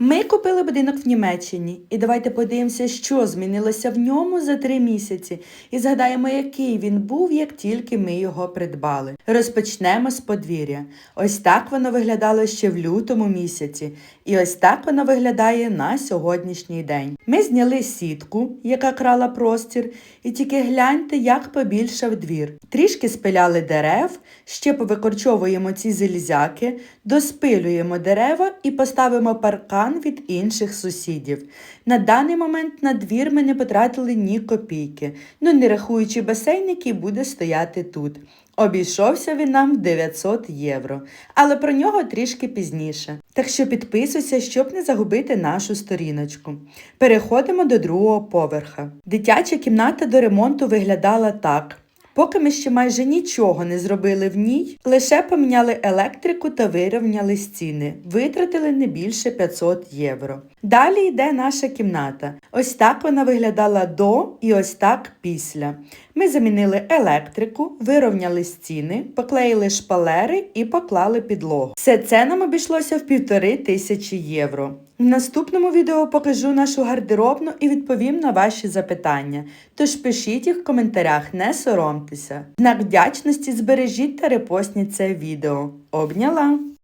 Ми купили будинок в Німеччині, і давайте подивимося, що змінилося в ньому за три місяці, і згадаємо, який він був, як тільки ми його придбали. Розпочнемо з подвір'я. Ось так воно виглядало ще в лютому місяці, і ось так воно виглядає на сьогоднішній день. Ми зняли сітку, яка крала простір, і тільки гляньте, як побільшав двір. Трішки спиляли дерев, ще повикорчовуємо ці залізяки, доспилюємо дерева і поставимо паркан від інших сусідів. На даний момент на двір ми не потратили ні копійки, ну не рахуючи басейн, який буде стояти тут. Обійшовся він нам в 900 євро, але про нього трішки пізніше. Так що підписуйся, щоб не загубити нашу сторіночку. Переходимо до другого поверха. Дитяча кімната до ремонту виглядала так. Поки ми ще майже нічого не зробили в ній, лише поміняли електрику та вирівняли стіни, витратили не більше 500 євро. Далі йде наша кімната. Ось так вона виглядала до і ось так після. Ми замінили електрику, вирівняли стіни, поклеїли шпалери і поклали підлогу. Все це нам обійшлося в півтори тисячі євро. В наступному відео покажу нашу гардеробну і відповім на ваші запитання. Тож пишіть їх в коментарях, не соромтеся. Знак вдячності збережіть та репостніть це відео. Обняла!